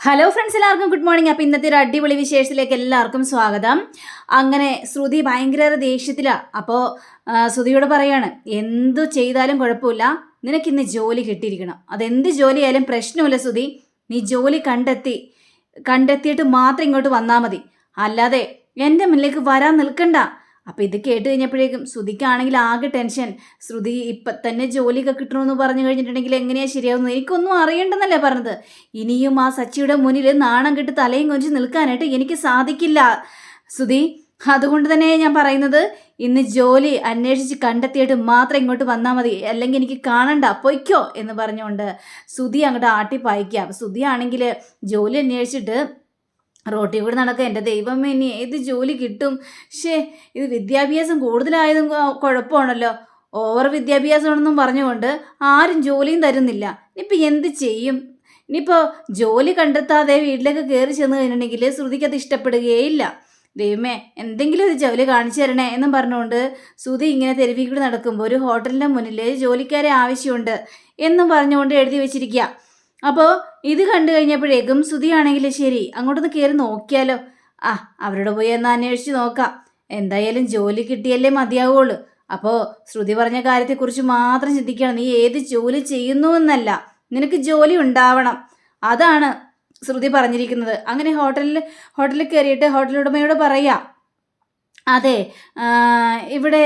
Hello friends എല്ലാവർക്കും good morning അപ്പോൾ ഇന്നത്തെ ഒരു അടിപൊളി വിശേഷത്തിലേക്ക് എല്ലാവർക്കും സ്വാഗതം. അങ്ങനെ ശ്രുതി ഭയങ്കര ദേഷ്യത്തിലാണ് അപ്പോൾ ശ്രുതിയോട് പറയാണ് എന്തു ചെയ്താലും കുഴപ്പമില്ല. നിനക്കിന്ന് ജോലി കിട്ടിയിരിക്കണം. അതെന്ത് ജോലിയായാലും പ്രശ്നമില്ല ശ്രുതി. നീ ജോലി കണ്ടെത്തി കണ്ടെത്തിയിട്ട് മാത്രം ഇങ്ങോട്ട് വന്നാൽ മതി. അല്ലാതെ എന്റെ മുന്നിലേക്ക് വരാൻ നിൽക്കണ്ട. അപ്പം ഇത് കേട്ട് കഴിഞ്ഞപ്പോഴേക്കും ശ്രുതിക്കാണെങ്കിൽ ആകെ ടെൻഷൻ. ശ്രുതി ഇപ്പം തന്നെ ജോലിയൊക്കെ കിട്ടണമെന്ന് പറഞ്ഞു കഴിഞ്ഞിട്ടുണ്ടെങ്കിൽ എങ്ങനെയാണ് ശരിയാവുന്നത്? എനിക്കൊന്നും അറിയണ്ടെന്നല്ലേ പറഞ്ഞത്. ഇനിയും ആ സച്ചിയുടെ മുന്നിൽ നാണം കെട്ട് തലയും കൊഞ്ചു നിൽക്കാനായിട്ട് എനിക്ക് സാധിക്കില്ല. ശ്രുതി അതുകൊണ്ട് തന്നെ ഞാൻ പറയുന്നത്. ഇന്ന് ജോലി അന്വേഷിച്ച് കണ്ടെത്തിയിട്ട് മാത്രം ഇങ്ങോട്ട് വന്നാൽ മതി. അല്ലെങ്കിൽ എനിക്ക് കാണണ്ട. പൊയ്ക്കോ എന്ന് പറഞ്ഞുകൊണ്ട് ശ്രുതി അങ്ങോട്ട് ആട്ടിപ്പായിക്കുക. സുധി ആണെങ്കിൽ ജോലി അന്വേഷിച്ചിട്ട് റോട്ടിൽ കൂടെ നടക്കുക. എന്റെ ദൈവമേ ഇനി ഏത് ജോലി കിട്ടും? ഷേ ഇത് വിദ്യാഭ്യാസം കൂടുതലായതും കുഴപ്പമാണല്ലോ. ഓവർ വിദ്യാഭ്യാസമാണെന്നും പറഞ്ഞുകൊണ്ട് ആരും ജോലിയും തരുന്നില്ല. ഇനിയിപ്പോൾ എന്ത് ചെയ്യും? ഇനിയിപ്പോൾ ജോലി കണ്ടെത്താതെ വീട്ടിലേക്ക് കയറി ചെന്ന് കഴിഞ്ഞിട്ടുണ്ടെങ്കിൽ ശ്രുതിക്ക് അത് ഇഷ്ടപ്പെടുകയില്ല ദൈവമേ എന്തെങ്കിലും ഒരു ജോലി കാണിച്ചു തരണേ എന്നും പറഞ്ഞുകൊണ്ട് ശ്രുതി ഇങ്ങനെ തെരുവിൽ നടക്കുമ്പോൾ ഒരു ഹോട്ടലിന്റെ മുന്നിൽ ജോലിക്കാരെ ആവശ്യമുണ്ട് എന്നും പറഞ്ഞുകൊണ്ട് എഴുതി വെച്ചിരിക്കുക. അപ്പോൾ ഇത് കണ്ടു കഴിഞ്ഞപ്പോഴേക്കും ശ്രുതിയാണെങ്കിൽ ശരി അങ്ങോട്ടൊന്ന് കയറി നോക്കിയാലോ. ആ അവരോട് പോയി എന്നാൽ അന്വേഷിച്ച് നോക്കാം. എന്തായാലും ജോലി കിട്ടിയല്ലേ മതിയാവുള്ളൂ. അപ്പോൾ ശ്രുതി പറഞ്ഞ കാര്യത്തെക്കുറിച്ച് മാത്രം ചിന്തിക്കണം. നീ ഏത് ജോലി ചെയ്യുന്നു എന്നല്ല. നിനക്ക് ജോലി ഉണ്ടാവണം. അതാണ് ശ്രുതി പറഞ്ഞിരിക്കുന്നത്. അങ്ങനെ ഹോട്ടലിൽ ഹോട്ടലിൽ കയറിയിട്ട് ഹോട്ടൽ ഉടമയോട് പറയാം അതെ ഇവിടെ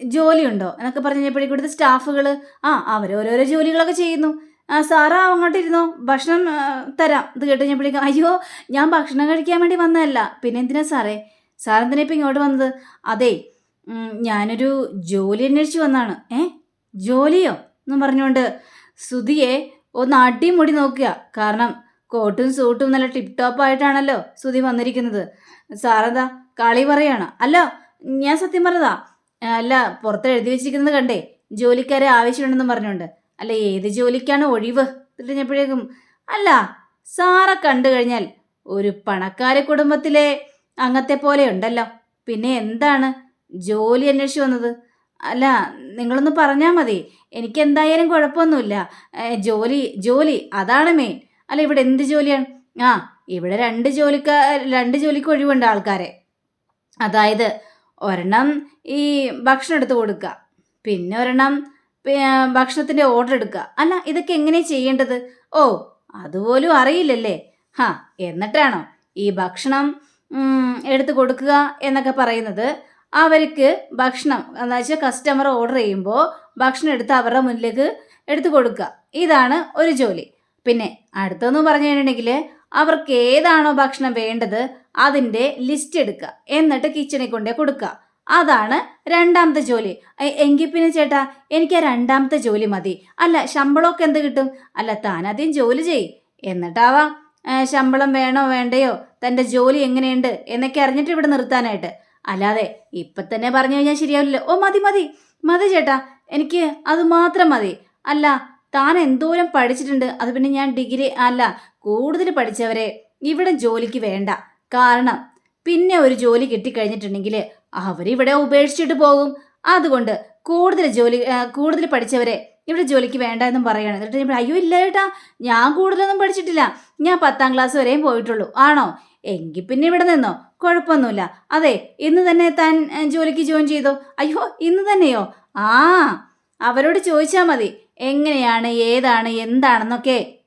ജോലിയുണ്ടോ എന്നൊക്കെ പറഞ്ഞപ്പോഴേക്കും ഇവിടുത്തെ സ്റ്റാഫുകൾ ആ അവരോരോരോ ജോലികളൊക്കെ ചെയ്യുന്നു. ആ സാറാ അങ്ങോട്ട് ഇരുന്നോ ഭക്ഷണം തരാം. ഇത് കേട്ട് ഞാൻ വിളിക്കാം. അയ്യോ ഞാൻ ഭക്ഷണം കഴിക്കാൻ വേണ്ടി വന്നതല്ല. പിന്നെ എന്തിനാ സാറേ? സാറെന്തിനാ ഇപ്പം ഇങ്ങോട്ട് വന്നത്? അതെ ഞാനൊരു ജോലി അന്വേഷിച്ച് വന്നാണ്. ഏ? ജോലിയോ? എന്നും പറഞ്ഞുകൊണ്ട് സുതിയെ ഒന്ന് മുടി നോക്കുക. കാരണം കോട്ടും സൂട്ടും നല്ല ടിപ് ടോപ്പ് ആയിട്ടാണല്ലോ സുതി വന്നിരിക്കുന്നത്. സാറെന്താ കളി പറയാണ്. അല്ല ഞാൻ സത്യം പറഞ്ഞതാ. അല്ല പുറത്ത് എഴുതി വെച്ചിരിക്കുന്നത് കണ്ടേ ജോലിക്കാരെ ആവശ്യമുണ്ടെന്ന് പറഞ്ഞുകൊണ്ട്. അല്ല ഏത് ജോലിക്കാണ് ഒഴിവ്? തിരിഞ്ഞപ്പോഴേക്കും അല്ല സാറ കണ്ടു കഴിഞ്ഞാൽ ഒരു പണക്കാര കുടുംബത്തിലെ അംഗത്തെ പോലെ ഉണ്ടല്ലോ. പിന്നെ എന്താണ്? ജോലി അന്വേഷിച്ച് വന്നത്. അല്ല നിങ്ങളൊന്ന് പറഞ്ഞാൽ മതി. എനിക്ക് എന്തായാലും കുഴപ്പമൊന്നുമില്ല. ജോലി ജോലി അതാണ് മെയിൻ അല്ല ഇവിടെ എന്ത് ജോലിയാണ്? ആ ഇവിടെ രണ്ട് ജോലിക്കാ രണ്ട് ജോലിക്ക് ഒഴിവുണ്ട് ആൾക്കാരെ. അതായത് ഒരെണ്ണം ഈ ഭക്ഷണം എടുത്ത് കൊടുക്കുക. പിന്നെ ഒരെണ്ണം ഭക്ഷണത്തിന്റെ ഓർഡർ എടുക്കുക അല്ല ഇതൊക്കെ എങ്ങനെ ചെയ്യേണ്ടത്? ഓ അതുപോലും അറിയില്ലല്ലേ. ഹാ എന്നിട്ടാണോ ഈ ഭക്ഷണം എടുത്തു കൊടുക്കുക എന്നൊക്കെ പറയുന്നത്? അവർക്ക് ഭക്ഷണം എന്ന് വെച്ചാൽ കസ്റ്റമർ ഓർഡർ ചെയ്യുമ്പോൾ ഭക്ഷണം എടുത്ത് അവരുടെ മുന്നിലേക്ക് എടുത്തു കൊടുക്കുക. ഇതാണ് ഒരു ജോലി. പിന്നെ അടുത്തെന്ന് പറഞ്ഞു കഴിഞ്ഞിട്ടുണ്ടെങ്കിൽ അവർക്ക് ഏതാണോ ഭക്ഷണം വേണ്ടത് അതിന്റെ ലിസ്റ്റ് എടുക്കുക. എന്നിട്ട് കിച്ചണിൽ കൊണ്ടേ കൊടുക്കുക. അതാണ് രണ്ടാമത്തെ ജോലി. എങ്കിൽ പിന്നെ ചേട്ടാ എനിക്ക് ആ രണ്ടാമത്തെ ജോലി മതി. അല്ല ശമ്പളമൊക്കെ എന്ത് കിട്ടും? അല്ല താൻ ആദ്യം ജോലി ചെയ്. എന്നിട്ടാവാം. ശമ്പളം വേണോ വേണ്ടയോ? തന്റെ ജോലി എങ്ങനെയുണ്ട്? എന്നൊക്കെ അറിഞ്ഞിട്ട് ഇവിടെ നിർത്താനായിട്ട്. അല്ലാതെ ഇപ്പം തന്നെ പറഞ്ഞു കഴിഞ്ഞാൽ ശരിയാവില്ലല്ലോ. ഓ മതി മതി. മതി ചേട്ടാ എനിക്ക് അത് മാത്രം മതി. അല്ല താൻ എന്തോരം പഠിച്ചിട്ടുണ്ട്? അത് പിന്നെ ഞാൻ ഡിഗ്രി അല്ല കൂടുതൽ പഠിച്ചവരെ ഇവിടെ ജോലിക്ക് വേണ്ട. കാരണം പിന്നെ ഒരു ജോലി കിട്ടിക്കഴിഞ്ഞിട്ടുണ്ടെങ്കിൽ അവരിവിടെ ഉപേക്ഷിച്ചിട്ട് പോകും. അതുകൊണ്ട് കൂടുതൽ ജോലി കൂടുതൽ പഠിച്ചവരെ ഇവിടെ ജോലിക്ക് വേണ്ട എന്നും പറയണം എന്നിട്ട് ഞാൻ അയ്യോ ഇല്ല ചേട്ടാ ഞാൻ കൂടുതലൊന്നും പഠിച്ചിട്ടില്ല. ഞാൻ പത്താം ക്ലാസ് വരെയും പോയിട്ടുള്ളൂ. ആണോ? എങ്കിൽ പിന്നെ ഇവിടെ നിന്നോ? കുഴപ്പമൊന്നുമില്ല. അതെ ഇന്ന് തന്നെ താൻ ജോലിക്ക് ജോയിൻ ചെയ്തോ? അയ്യോ ഇന്ന് തന്നെയോ? ആ അവരോട് ചോദിച്ചാൽ മതി. എങ്ങനെയാണ് ഏതാണ് എന്താണെന്നൊക്കെ.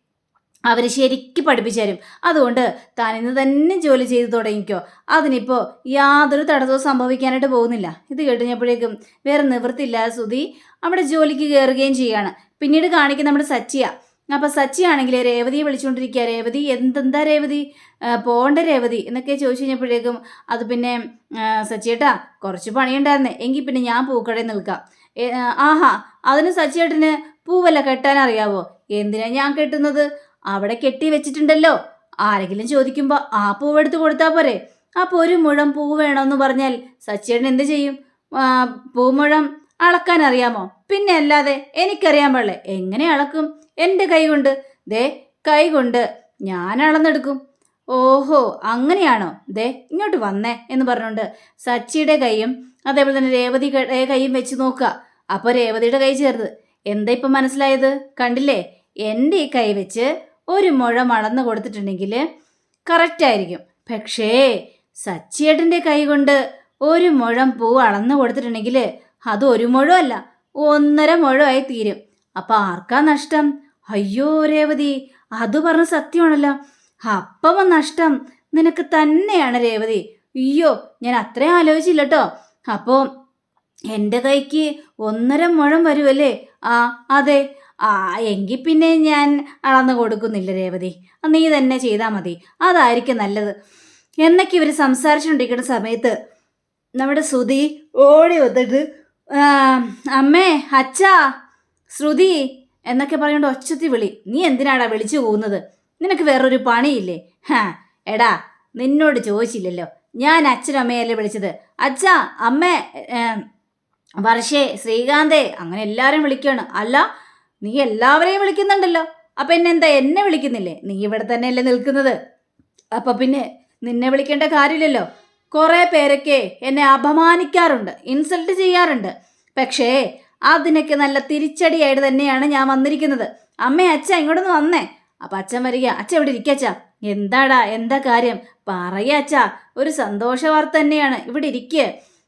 അവർ ശരിക്ക് പഠിപ്പിച്ചു തരും. അതുകൊണ്ട് താൻ ഇന്ന് തന്നെ ജോലി ചെയ്തു തുടങ്ങിക്കോ. അതിനിപ്പോൾ യാതൊരു തടസ്സവും സംഭവിക്കാനായിട്ട് പോകുന്നില്ല. ഇത് കേട്ടുകഴിഞ്ഞപ്പോഴേക്കും വേറെ നിവൃത്തില്ല സുധി അവിടെ ജോലിക്ക് കയറുകയും ചെയ്യാണ്. പിന്നീട് കാണിക്കുന്ന നമ്മുടെ സച്ചിയ. അപ്പോൾ സച്ചിയാണെങ്കിൽ രേവതിയെ വിളിച്ചുകൊണ്ടിരിക്കുക. രേവതി എന്തെന്താ രേവതി? പോകേണ്ട രേവതി. എന്നൊക്കെ ചോദിച്ചു കഴിഞ്ഞപ്പോഴേക്കും അത് പിന്നെ സച്ചിയേട്ടാ കുറച്ച് പണിയുണ്ടായിരുന്നേ. എങ്കിൽ പിന്നെ ഞാൻ പൂക്കടയിൽ നിൽക്കാം. ആഹാ അതിന് സച്ചിയേട്ടന് പൂവല്ല കെട്ടാൻ അറിയാവോ? എന്തിനാ ഞാൻ കെട്ടുന്നത്? അവിടെ കെട്ടി വെച്ചിട്ടുണ്ടല്ലോ. ആരെങ്കിലും ചോദിക്കുമ്പോൾ ആ പൂവ് എടുത്തു കൊടുത്താൽ പോരെ. അപ്പോൾ ഒരു മുഴം പൂവ് വേണമെന്ന് പറഞ്ഞാൽ സച്ചിയേട്ടൻ എന്ത് ചെയ്യും? പൂമുഴം അളക്കാൻ അറിയാമോ? പിന്നെ അല്ലാതെ എനിക്കറിയാൻ പാടില്ല. എങ്ങനെ അളക്കും? എന്റെ കൈ കൊണ്ട്. ദേ കൈ കൊണ്ട് ഞാൻ അളന്നെടുക്കും. ഓഹോ അങ്ങനെയാണോ? ദേ ഇങ്ങോട്ട് വന്നേ എന്ന് പറഞ്ഞുകൊണ്ട് സച്ചിയുടെ കൈയും അതേപോലെ തന്നെ രേവതി കൈയും വെച്ച് നോക്കുക. അപ്പോൾ രേവതിയുടെ കൈ ചേർത്ത്. എന്താ ഇപ്പം മനസ്സിലായത്? കണ്ടില്ലേ? എന്റെ ഈ കൈ വെച്ച് ഒരു മുഴം അളന്ന് കൊടുത്തിട്ടുണ്ടെങ്കിൽ കറക്റ്റായിരിക്കും പക്ഷേ സച്ചിയേട്ടന്റെ കൈ കൊണ്ട് ഒരു മുഴം പൂ അളന്ന് കൊടുത്തിട്ടുണ്ടെങ്കിൽ അത് ഒരു മുഴമല്ല ഒന്നര മുഴമായി തീരും. അപ്പം ആർക്കാ നഷ്ടം? അയ്യോ രേവതി അത് പറഞ്ഞ സത്യമാണല്ലോ. അപ്പം നഷ്ടം നിനക്ക് തന്നെയാണ് രേവതി. അയ്യോ ഞാൻ അത്രയും ആലോചിച്ചില്ല കേട്ടോ അപ്പോൾ എന്റെ കൈക്ക് ഒന്നര മുഴം വരുമല്ലേ ആ അതെ ആ എങ്കിൽ പിന്നെ ഞാൻ അളന്ന് കൊടുക്കുന്നില്ല രേവതി. നീ തന്നെ ചെയ്താൽ മതി. അതായിരിക്കും നല്ലത്. എന്നൊക്കെ ഇവർ സംസാരിച്ചുകൊണ്ടിരിക്കുന്ന സമയത്ത് നമ്മുടെ ശ്രുതി ഓടി വന്നിട്ട് അമ്മേ അച്ഛാ ശ്രുതി എന്നൊക്കെ പറഞ്ഞുകൊണ്ട് ഒച്ചത്തി വിളി. നീ എന്തിനാടാ വിളിച്ചു പോകുന്നത്? നിനക്ക് വേറൊരു പണിയില്ലേ? ഹാ എടാ നിന്നോട് ചോദിച്ചില്ലല്ലോ. ഞാൻ അച്ഛനും അമ്മയല്ലേ വിളിച്ചത്. അച്ഛാ അമ്മേ വർഷേ ശ്രീകാന്തേ അങ്ങനെ എല്ലാവരും വിളിക്കുകയാണ് അല്ല നീ എല്ലാവരെയും വിളിക്കുന്നുണ്ടല്ലോ. അപ്പം എന്നെ എന്താ എന്നെ വിളിക്കുന്നില്ലേ? നീ ഇവിടെ തന്നെയല്ലേ നിൽക്കുന്നത്. അപ്പം പിന്നെ നിന്നെ വിളിക്കേണ്ട കാര്യമില്ലല്ലോ. കുറേ പേരൊക്കെ എന്നെ അപമാനിക്കാറുണ്ട് ഇൻസൾട്ട് ചെയ്യാറുണ്ട്. പക്ഷേ അതിനൊക്കെ നല്ല തിരിച്ചടിയായിട്ട് തന്നെയാണ് ഞാൻ വന്നിരിക്കുന്നത്. അമ്മേ അച്ഛ ഇങ്ങോട്ടൊന്ന് വന്നേ. അപ്പം അച്ഛൻ വരിക അച്ഛൻ ഇവിടെ ഇരിക്കച്ച എന്താടാ എന്താ കാര്യം? പറയുക അച്ഛാ ഒരു സന്തോഷ വാർത്ത തന്നെയാണ്. ഇവിടെ ഇരിക്കുക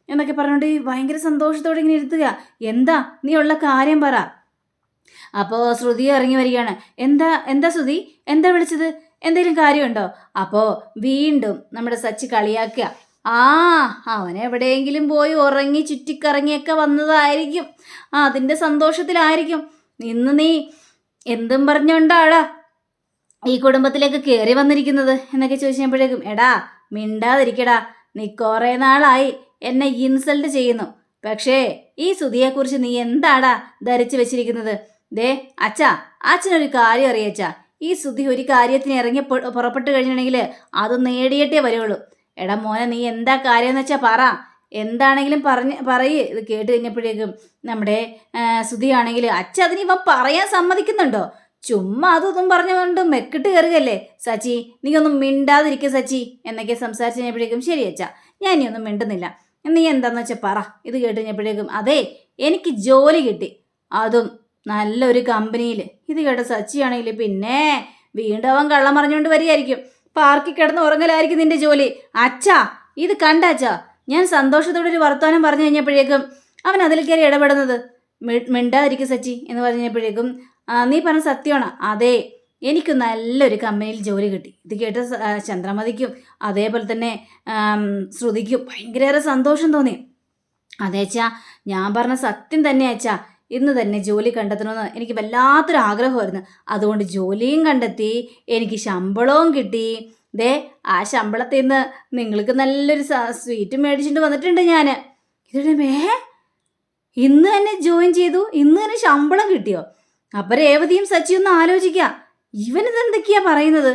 എന്നൊക്കെ പറഞ്ഞുകൊണ്ട് ഭയങ്കര സന്തോഷത്തോടെ ഇങ്ങനെ ഇരുത്തുക. എന്താ? നീ ഉള്ള കാര്യം പറ. അപ്പോൾ ശ്രുതി ഇറങ്ങി വരികയാണ്. എന്താ എന്താ ശ്രുതി? എന്താ വിളിച്ചത്? എന്തെങ്കിലും കാര്യമുണ്ടോ? അപ്പോൾ വീണ്ടും നമ്മുടെ സച്ചി കളിയാക്കുക. ആ അവൻ എവിടെയെങ്കിലും പോയി ഉറങ്ങി ചുറ്റിക്കറങ്ങിയൊക്കെ വന്നതായിരിക്കും. ആ അതിന്റെ സന്തോഷത്തിലായിരിക്കും. ഇന്ന് നീ എന്തും പറഞ്ഞുകൊണ്ടാടാ ഈ കുടുംബത്തിലേക്ക് കയറി വന്നിരിക്കുന്നത് എന്നൊക്കെ ചോദിച്ചപ്പോഴേക്കും എടാ മിണ്ടാതിരിക്കടാ. നീ കുറേ നാളായി എന്നെ ഇൻസൾട്ട് ചെയ്യുന്നു. പക്ഷേ ഈ സുതിയെക്കുറിച്ച് നീ എന്താടാ ധരിച്ചു വെച്ചിരിക്കുന്നത്? ദേ അച്ഛാ അച്ഛനൊരു കാര്യം അറിയച്ചാ. ഈ സുധി ഒരു കാര്യത്തിന് ഇറങ്ങി പുറപ്പെട്ട് കഴിഞ്ഞിട്ടുണ്ടെങ്കിൽ അത് നേടിയിട്ടേ വരുള്ളൂ. എടാ മോനെ നീ എന്താ കാര്യം എന്ന് വെച്ചാൽ പറ. എന്താണെങ്കിലും പറഞ്ഞ് പറയ്. ഇത് കേട്ട് കഴിഞ്ഞപ്പോഴേക്കും നമ്മുടെ സുധിയാണെങ്കിൽ അച്ഛ അതിന് ഇവൻ പറയാൻ സമ്മതിക്കുന്നുണ്ടോ? ചുമ്മാ അതൊന്നും പറഞ്ഞുകൊണ്ട് മെക്കിട്ട് കയറുകയല്ലേ? സച്ചി നീ ഒന്നും മിണ്ടാതിരിക്കുക സച്ചി എന്നൊക്കെ സംസാരിച്ച് കഴിഞ്ഞപ്പോഴേക്കും ശരി അച്ഛാ ഞാൻ ഇനി ഒന്നും മിണ്ടുന്നില്ല. നീ എന്താന്ന് വെച്ചാൽ പറ. ഇത് കേട്ട് കഴിഞ്ഞപ്പോഴേക്കും അതെ എനിക്ക് ജോലി കിട്ടി. അതും നല്ലൊരു കമ്പനിയിൽ ഇത് കേട്ട സച്ചിയാണെങ്കിൽ പിന്നെ വീണ്ടും അവൻ കള്ളം പറഞ്ഞുകൊണ്ട് വരികയായിരിക്കും. പാർക്കിൽ കിടന്ന് ഉറങ്ങലായിരിക്കും നിന്റെ ജോലി. അച്ഛാ ഇത് കണ്ട അച്ഛാ. ഞാൻ സന്തോഷത്തോടെ ഒരു വർത്തമാനം പറഞ്ഞു കഴിഞ്ഞപ്പോഴേക്കും അവൻ അതിൽ കയറി ഇടപെടുന്നത്. മിണ്ടാതിരിക്കും സച്ചി എന്ന് പറഞ്ഞപ്പോഴേക്കും നീ പറഞ്ഞ സത്യമാണ്. അതെ എനിക്ക് നല്ലൊരു കമ്പനിയിൽ ജോലി കിട്ടി. ഇത് കേട്ട ചന്ദ്രമതിക്കും അതേപോലെ തന്നെ ശ്രുതിക്കും ഭയങ്കരേറെ സന്തോഷം തോന്നി. അതേച്ചാ ഞാൻ പറഞ്ഞ സത്യം തന്നെ അച്ഛാ. ഇന്ന് തന്നെ ജോലി കണ്ടെത്തണമെന്ന് എനിക്ക് വല്ലാത്തൊരു ആഗ്രഹമായിരുന്നു. അതുകൊണ്ട് ജോലിയും കണ്ടെത്തി എനിക്ക് ശമ്പളവും കിട്ടി. ദേ ആ ശമ്പളത്തിൽ നിന്ന് നിങ്ങൾക്ക് നല്ലൊരു സ്വീറ്റ് മേടിച്ചിട്ട് വന്നിട്ടുണ്ട് ഞാൻ ഇതിടെ മേ ഇന്ന് തന്നെ ജോയിൻ ചെയ്തു ഇന്ന് തന്നെ ശമ്പളം കിട്ടിയോ? അപ്പം രേവതിയും സച്ചിയും ഒന്ന് ആലോചിക്കുക ഇവനിതെന്തൊക്കെയാ പറയുന്നത്?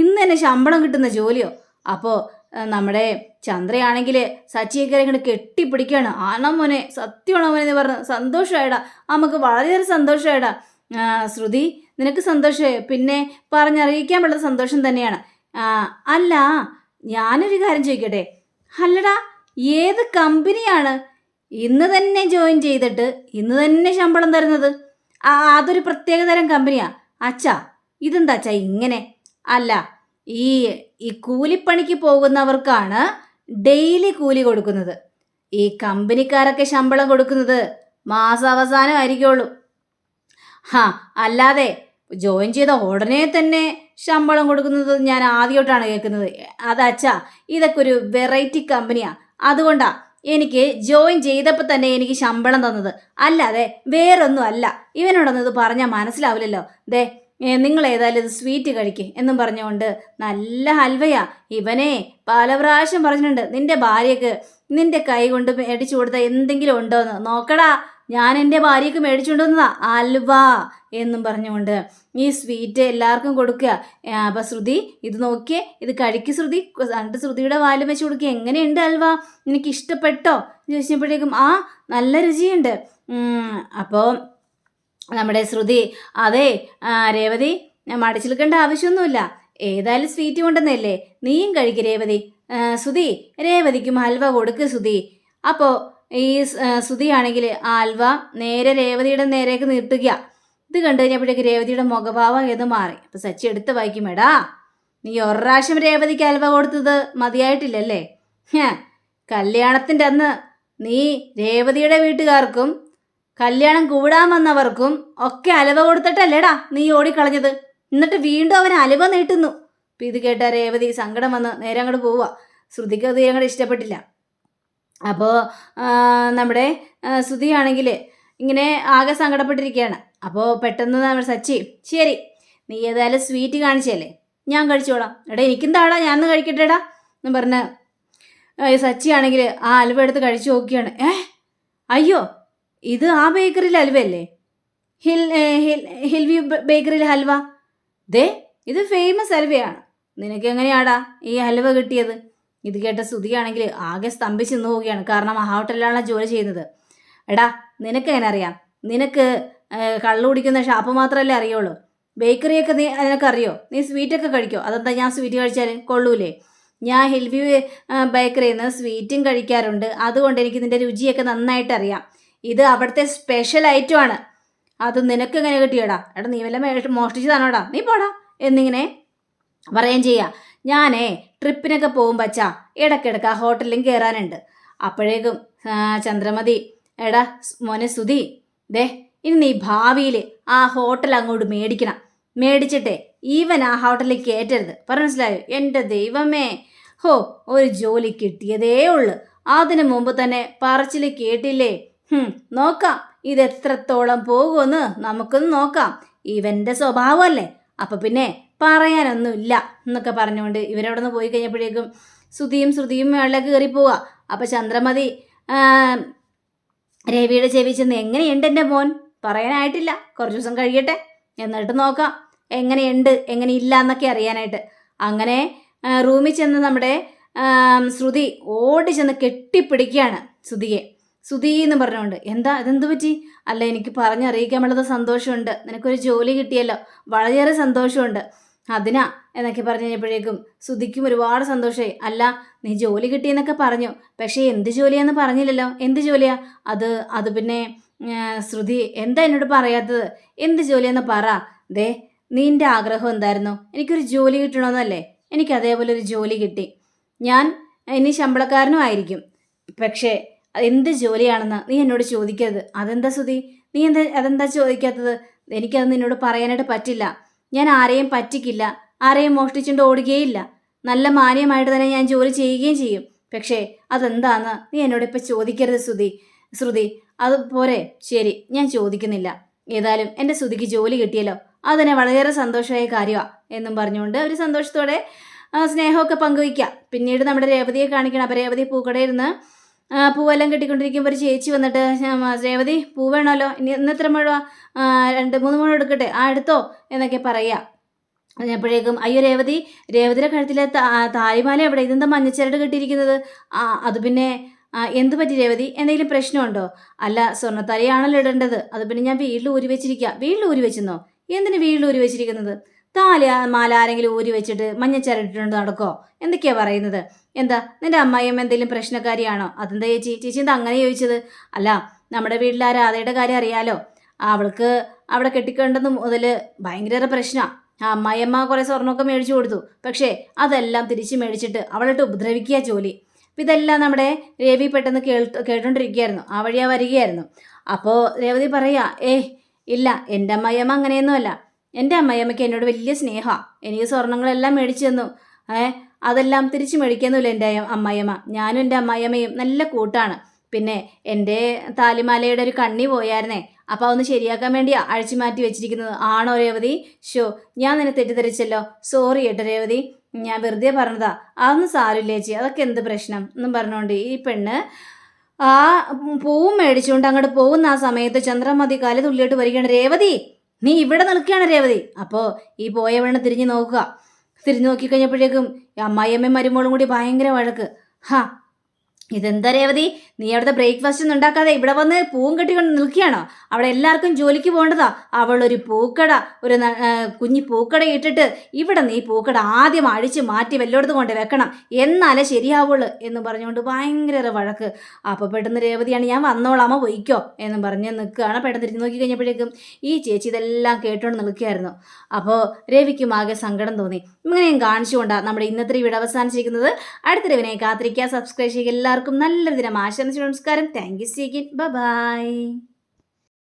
ഇന്ന് തന്നെ ശമ്പളം കിട്ടുന്ന ജോലിയോ? അപ്പോൾ നമ്മുടെ ചന്ദ്രയാണെങ്കിൽ സച്ചിയൊക്കെ ഇങ്ങനെ കെട്ടിപ്പിടിക്കുകയാണ് ആണോ മോനെ? സത്യമാണോ എന്ന് പറഞ്ഞ് സന്തോഷമായിടാ നമുക്ക് വളരെയേറെ സന്തോഷമായിടാ ശ്രുതി നിനക്ക് സന്തോഷമായി പിന്നെ പറഞ്ഞറിയിക്കാൻ പറ്റുന്ന സന്തോഷം തന്നെയാണ്. അല്ല ഞാനൊരു കാര്യം ചോദിക്കട്ടെ? അല്ലടാ ഏത് കമ്പനിയാണ് ഇന്ന് തന്നെ ജോയിൻ ചെയ്തിട്ട് ഇന്ന് തന്നെ ശമ്പളം തരുന്നത്? അതൊരു പ്രത്യേക തരം കമ്പനിയാ. അച്ഛാ ഇതെന്താ അച്ഛാ ഇങ്ങനെ? അല്ല ഈ ഈ കൂലിപ്പണിക്ക് പോകുന്നവർക്കാണ് ഡെയിലി കൂലി കൊടുക്കുന്നത്. ഈ കമ്പനിക്കാരൊക്കെ ശമ്പളം കൊടുക്കുന്നത് മാസാവസാനം ആയിരിക്കുള്ളൂ. ഹാ അല്ലാതെ ജോയിൻ ചെയ്ത ഉടനെ തന്നെ ശമ്പളം കൊടുക്കുന്നത് ഞാൻ ആദ്യമായിട്ടാണ് കേൾക്കുന്നത്. അതാച്ചാ ഇതൊക്കെ ഒരു വെറൈറ്റി കമ്പനിയാ. അതുകൊണ്ടാ എനിക്ക് ജോയിൻ ചെയ്തപ്പോൾ തന്നെ എനിക്ക് ശമ്പളം തന്നത്. അല്ലാതെ വേറൊന്നും അല്ല. ഇവനോടൊന്നും ഇത് പറഞ്ഞാൽ മനസ്സിലാവില്ലല്ലോ. ദേ നിങ്ങൾ ഏതായാലും ഇത് സ്വീറ്റ് കഴിക്ക് എന്നും പറഞ്ഞുകൊണ്ട് നല്ല ഹൽവയാ. ഇവനെ പല പ്രാവശ്യം പറഞ്ഞിട്ടുണ്ട് നിന്റെ ഭാര്യക്ക് നിന്റെ കൈ കൊണ്ട് മേടിച്ചു കൊടുത്ത എന്തെങ്കിലും ഉണ്ടോന്ന് നോക്കടാ. ഞാൻ എന്റെ ഭാര്യയ്ക്ക് മേടിച്ചു കൊണ്ടുവന്നതാ അൽവ എന്നും പറഞ്ഞുകൊണ്ട് ഈ സ്വീറ്റ് എല്ലാവർക്കും കൊടുക്കുക. അപ്പം ശ്രുതി ഇത് നോക്കിയേ ഇത് കഴിക്ക് ശ്രുതി. എന്നിട്ട് ശ്രുതിയുടെ വാലും വെച്ച് കൊടുക്കുക എങ്ങനെയുണ്ട് അൽവ നിനക്ക് ഇഷ്ടപ്പെട്ടോ? ചോദിച്ചപ്പോഴേക്കും ആ നല്ല രുചിയുണ്ട്. അപ്പോൾ നമ്മുടെ ശ്രുതി അതെ രേവതി ഞാൻ മടിച്ചു നിൽക്കേണ്ട ആവശ്യമൊന്നുമില്ല. ഏതായാലും സ്വീറ്റ് കൊണ്ടുവന്നല്ലേ നീയും കഴിക്ക് രേവതി. സുതി രേവതിക്കും ഹൽവ കൊടുക്ക് സുധി അപ്പോൾ ഈ സുതി ആ ഹൽവ നേരെ രേവതിയുടെ നേരേക്ക് നീട്ടുക. ഇത് കണ്ടു കഴിഞ്ഞപ്പോഴേക്ക് രേവതിയുടെ മുഖഭാവം ഏത് മാറി. അപ്പോൾ സച്ചി എടുത്ത് വായിക്കും എടാ നീ ഒരു പ്രാവശ്യം രേവതിക്ക് അൽവ കൊടുത്തത് മതിയായിട്ടില്ലല്ലേ? കല്യാണത്തിന്റെ അന്ന് നീ രേവതിയുടെ വീട്ടുകാർക്കും കല്യാണം കൂടാൻ വന്നവർക്കും ഒക്കെ അലവ കൊടുത്തിട്ടല്ലേടാ നീ ഓടിക്കളഞ്ഞത്. എന്നിട്ട് വീണ്ടും അവൻ അലവ നീട്ടുന്നു. അപ്പം ഇത് കേട്ട രേവതി സങ്കടം വന്ന് നേരെ അങ്ങോട്ട് പോവുക. ശ്രുതിക്ക് അത് അങ്ങോട്ട് ഇഷ്ടപ്പെട്ടില്ല. അപ്പോൾ നമ്മുടെ ശ്രുതിയാണെങ്കിൽ ഇങ്ങനെ ആകെ സങ്കടപ്പെട്ടിരിക്കുകയാണ്. അപ്പോൾ പെട്ടെന്ന് നമ്മുടെ സച്ചി ശരി നീ ഏതായാലും സ്വീറ്റ് കാണിച്ചല്ലേ ഞാൻ കഴിച്ചോളാം. എടാ എനിക്കും താടാ ഞാൻ കഴിക്കട്ടെടാ എന്ന് പറഞ്ഞ് സച്ചി ആണെങ്കിൽ ആ അലുവ എടുത്ത് കഴിച്ചു നോക്കിയാണ്. ഏ അയ്യോ ഇത് ആ ബേക്കറിയിലെ അലുവയല്ലേ ഹിൽ ഹിൽ ഹിൽ വ്യൂ ബ- ബേക്കറിയിലെ ഹൽവ? ദേ ഇത് ഫേമസ് ഹൽവയാണ് നിനക്ക് എങ്ങനെയാടാ ഈ ഹൽവ കിട്ടിയത്? ഇത് കേട്ട സ്തുതിയാണെങ്കിൽ ആകെ സ്തംഭിച്ച് നിന്ന് പോവുകയാണ്. കാരണം ആ ഹോട്ടലിലാണ് ജോലി ചെയ്യുന്നത്. എടാ നിനക്ക് എങ്ങനെ അറിയാം? നിനക്ക് കള്ളു കുടിക്കുന്ന ഷാപ്പ് മാത്രമല്ലേ അറിയുള്ളൂ? ബേക്കറിയൊക്കെ നീ നിനക്കറിയോ നീ സ്വീറ്റൊക്കെ കഴിക്കോ? അതെന്താ ഞാൻ സ്വീറ്റ് കഴിച്ചാൽ കൊള്ളൂലേ. ഞാൻ ഹിൽവ്യൂ ബേക്കറിയിൽ നിന്ന് സ്വീറ്റും കഴിക്കാറുണ്ട്. അതുകൊണ്ട് എനിക്ക് ഇതിന്റെ രുചിയൊക്കെ നന്നായിട്ട് അറിയാം. ഇത് അവിടുത്തെ സ്പെഷ്യൽ ഐറ്റമാണ് അത് നിനക്ക് എങ്ങനെ കിട്ടിയടാ? എടാ നീ വല്ല മോഷ്ടിച്ചതാണോടാ? നീ പോടാ എന്നിങ്ങനെ പറയുകയും ചെയ്യാം. ഞാനേ ട്രിപ്പിനൊക്കെ പോകുമ്പോൾ അച്ഛാ ഇടയ്ക്കിടയ്ക്ക് ആ ഹോട്ടലിലും കയറാനുണ്ട് അപ്പോഴേക്കും ചന്ദ്രമതി എടാ മോനെ സുധി ദേ ഇനി നീ ഭാവിയിൽ ആ ഹോട്ടൽ അങ്ങോട്ട് മേടിക്കണം. മേടിച്ചിട്ടേ ഈവൻ ആ ഹോട്ടലിൽ കയറ്റരുത് പറഞ്ഞു മനസ്സിലായോ? എന്റെ ദൈവമേ. ഹോ ഒരു ജോലി കിട്ടിയതേ ഉള്ളു. അതിനു മുമ്പ് തന്നെ പറച്ചിൽ കേട്ടില്ലേ? നോക്കാം. ഇത് എത്രത്തോളം പോകുമെന്ന് നമുക്കൊന്ന് നോക്കാം. ഇവന്റെ സ്വഭാവമല്ലേ? അപ്പൊ പിന്നെ പറയാനൊന്നുമില്ല എന്നൊക്കെ പറഞ്ഞുകൊണ്ട് ഇവരവിടെ നിന്ന് പോയി കഴിഞ്ഞപ്പോഴേക്കും ശ്രുതിയും ശ്രുതിയും മേളിലേക്ക് കയറി പോവുക അപ്പൊ ചന്ദ്രമതി രവിയുടെ ചെവി ചെന്ന് എങ്ങനെയുണ്ട് എന്റെ മോൻ? പറയാനായിട്ടില്ല. കുറച്ച് ദിവസം കഴിയട്ടെ. എന്നിട്ട് നോക്കാം. എങ്ങനെയുണ്ട്? എങ്ങനെയില്ല എന്നൊക്കെ അറിയാനായിട്ട്. അങ്ങനെ റൂമിൽ ചെന്ന് നമ്മുടെ ശ്രുതി ഓടി ചെന്ന് കെട്ടിപ്പിടിക്കുകയാണ് ശ്രുതിയെ. ശ്രുതി എന്ന് പറഞ്ഞുകൊണ്ട് എന്താ ഇതെന്ത് പറ്റി? അല്ല എനിക്ക് പറഞ്ഞറിയിക്കാൻ വളരെ സന്തോഷമുണ്ട്. നിനക്കൊരു ജോലി കിട്ടിയല്ലോ. വളരെയേറെ സന്തോഷമുണ്ട്. അതിനാ എന്നൊക്കെ പറഞ്ഞു കഴിഞ്ഞപ്പോഴേക്കും സുധിക്കും ഒരുപാട് സന്തോഷമായി. അല്ല നീ ജോലി കിട്ടിയെന്നൊക്കെ പറഞ്ഞു. പക്ഷേ എന്ത് ജോലിയാന്ന് പറഞ്ഞില്ലല്ലോ. എന്ത് ജോലിയാ? അത് അത് പിന്നെ ശ്രുതി എന്താ എന്നോട് പറയാത്തത്? എന്ത് ജോലിയെന്ന് പറ. ദേ നിന്റെ ആഗ്രഹം എന്തായിരുന്നു? എനിക്കൊരു ജോലി കിട്ടണമെന്നല്ലേ എനിക്ക് അതേപോലെ ഒരു ജോലി കിട്ടി. ഞാൻ ഇനി ശമ്പളക്കാരനും ആയിരിക്കും. പക്ഷേ എന്ത് ജോലിയാണെന്ന് നീ എന്നോട് ചോദിക്കരുത്. അതെന്താ സുതി നീ എന്താ അതെന്താ ചോദിക്കാത്തത്? എനിക്കത് നിന്നോട് പറയാനായിട്ട് പറ്റില്ല. ഞാൻ ആരെയും പറ്റിക്കില്ല. ആരെയും മോഷ്ടിച്ചുകൊണ്ട് ഓടുകയില്ല. നല്ല മാന്യമായിട്ട് തന്നെ ഞാൻ ജോലി ചെയ്യുകയും ചെയ്യും. പക്ഷേ അതെന്താന്ന് നീ എന്നോട് ഇപ്പം ചോദിക്കരുത് ശ്രുതി ശ്രുതി അത് പോരെ. ശരി ഞാൻ ചോദിക്കുന്നില്ല. ഏതായാലും എന്റെ ശ്രുതിക്ക് ജോലി കിട്ടിയല്ലോ. അതിനെ വളരെയേറെ സന്തോഷമായ കാര്യമാണ് എന്നും പറഞ്ഞുകൊണ്ട് അവർ സന്തോഷത്തോടെ സ്നേഹമൊക്കെ പങ്കുവയ്ക്കുക പിന്നീട് നമ്മുടെ രേവതിയെ കാണിക്കണം. അപ്പോൾ രേവതി ആ, പൂവെല്ലാം കെട്ടിക്കൊണ്ടിരിക്കുമ്പോൾ ഒരു ചേച്ചി വന്നിട്ട് രേവതി പൂ വേണമല്ലോ. ഇനി ഇന്ന് എത്ര മുഴ? രണ്ട് മൂന്ന് മുഴ എടുക്കട്ടെ. ആ എടുത്തോ എന്നൊക്കെ പറയുക അപ്പോഴേക്കും അയ്യോ രേവതി രേവതിയുടെ കഴുത്തിലെ താലിമാല എവിടെ? ഇതെന്താ മഞ്ഞച്ചരട് കെട്ടിയിരിക്കുന്നത്? ആ അത് പിന്നെ എന്ത് പറ്റി രേവതി? എന്തെങ്കിലും പ്രശ്നമുണ്ടോ? അല്ല സ്വർണത്തലയാണല്ലോ ഇടേണ്ടത്. അത് പിന്നെ ഞാൻ വീട്ടിൽ ഊരി വെച്ചിരിക്കുക വീട്ടിൽ ഊരി വെച്ചെന്നോ? എന്തിന് വീട്ടിൽ ഊരി വെച്ചിരിക്കുന്നത്? താലി മാല ആരെങ്കിലും ഊരി വെച്ചിട്ട് മഞ്ഞച്ചരട്ടിട്ടുണ്ട് നടക്കോ? എന്തൊക്കെയാ പറയുന്നത്? എന്താ നിന്റെ അമ്മായിയമ്മ എന്തെങ്കിലും പ്രശ്നക്കാരിയാണോ? അതെന്താ ചേച്ചി? ചേച്ചി എന്താ അങ്ങനെ ചോദിച്ചത്? അല്ല നമ്മുടെ വീട്ടിൽ ആ രാധയുടെ കാര്യം അറിയാലോ. അവൾക്ക് അവിടെ കെട്ടിക്കേണ്ടത് മുതൽ ഭയങ്കര പ്രശ്നമാണ് ആ അമ്മായിയമ്മ കുറേ സ്വർണമൊക്കെ മേടിച്ചു കൊടുത്തു. പക്ഷേ അതെല്ലാം തിരിച്ച് മേടിച്ചിട്ട് അവളിട്ട് ഉപദ്രവിക്കുക ജോലി. ഇതെല്ലാം നമ്മുടെ രേവി പെട്ടെന്ന് കേൾ കേട്ടോണ്ടിരിക്കുകയായിരുന്നു. ആ വഴിയാ വരികയായിരുന്നു. അപ്പോൾ രേവതി പറയുക ഏ ഇല്ല എന്റെ അമ്മായിയമ്മ അങ്ങനെയൊന്നുമല്ല. എന്റെ അമ്മയമ്മയ്ക്ക് എന്നോട് വലിയ സ്നേഹമാണ് എനിക്ക് സ്വർണങ്ങളെല്ലാം മേടിച്ചു തന്നു. ഏ അതെല്ലാം തിരിച്ചു മേടിക്കുന്നില്ല എന്റെ അമ്മായിയമ്മ ഞാനും എന്റെ അമ്മായിയമ്മയും നല്ല കൂട്ടാണ്. പിന്നെ എന്റെ താലിമാലയുടെ ഒരു കണ്ണി പോയായിരുന്നേ. അപ്പോൾ ഒന്ന് ശരിയാക്കാൻ വേണ്ടിയാ അഴിച്ചു മാറ്റി വെച്ചിരിക്കുന്നത്. ആണോ രേവതി? ഷോ ഞാൻ നിന്നെ തെറ്റിദ്ധരിച്ചല്ലോ. സോറി കേട്ടോ രേവതി. ഞാൻ വെറുതെ പറഞ്ഞതാ. അതൊന്നും സാരമില്ല ചേച്ചി. അതൊക്കെ എന്ത് പ്രശ്നം എന്നും പറഞ്ഞുകൊണ്ട് ഈ പെണ്ണ് ആ പൂവും മേടിച്ചുകൊണ്ട് അങ്ങോട്ട് പോകുന്ന ആ സമയത്ത് ചന്ദ്രമതി കാലി തുള്ളിയിട്ട് വരികയാണ്. രേവതി! നീ ഇവിടെ നിൽക്കുകയാണ് രേവതി. അപ്പോൾ ഈ പോയ വേണം തിരിഞ്ഞു നോക്കുക. തിരിഞ്ഞു നോക്കിക്കഴിഞ്ഞപ്പോഴേക്കും കഴിഞ്ഞപ്പോഴേക്കും അമ്മായിയമ്മയും മരുമോളും കൂടി ഭയങ്കര വഴക്ക്. ഹാ ഇതെന്താ രേവതി? നീ അവിടുത്തെ ബ്രേക്ക്ഫാസ്റ്റ് ഒന്നും ഉണ്ടാക്കാതെ ഇവിടെ വന്ന് പൂവും കെട്ടിക്കൊണ്ട് നിൽക്കുകയാണോ? അവിടെ എല്ലാവർക്കും ജോലിക്ക് പോകേണ്ടതാ. അവളൊരു പൂക്കട ഒരു കുഞ്ഞി പൂക്കട ഇട്ടിട്ട് ഇവിടെ നീ പൂക്കട ആദ്യം അഴിച്ച് മാറ്റി വല്ലോടത്ത് കൊണ്ട് വെക്കണം. എന്നാലേ ശരിയാവുള്ളൂ എന്ന് പറഞ്ഞുകൊണ്ട് ഭയങ്കര വഴക്ക്. അപ്പോൾ പെട്ടെന്ന് രേവതിയാണ് ഞാൻ വന്നോളാമോ പൊയ്ക്കോ എന്ന് പറഞ്ഞ് നിൽക്കുകയാണ്. പെട്ടെന്ന് തിരിഞ്ഞ് നോക്കി കഴിഞ്ഞപ്പോഴേക്കും ഈ ചേച്ചി ഇതെല്ലാം കേട്ടുകൊണ്ട് നിൽക്കുകയായിരുന്നു. അപ്പോൾ രവിക്കും ആകെ സങ്കടം തോന്നി. ഇങ്ങനെയും കാണിച്ചുകൊണ്ടാണ് നമ്മുടെ ഇന്നത്തെ ഇവിടെ വീട് അവസാനിച്ചിരിക്കുന്നത്. അടുത്ത രവിനെ കാത്തിരിക്കുക. സബ്സ്ക്രൈബ് ചെയ്യുക. എല്ലാവർക്കും നല്ലൊരു ദിനം. ആശംസിച്ചു നമസ്കാരം. Thank you സീഗിൻ by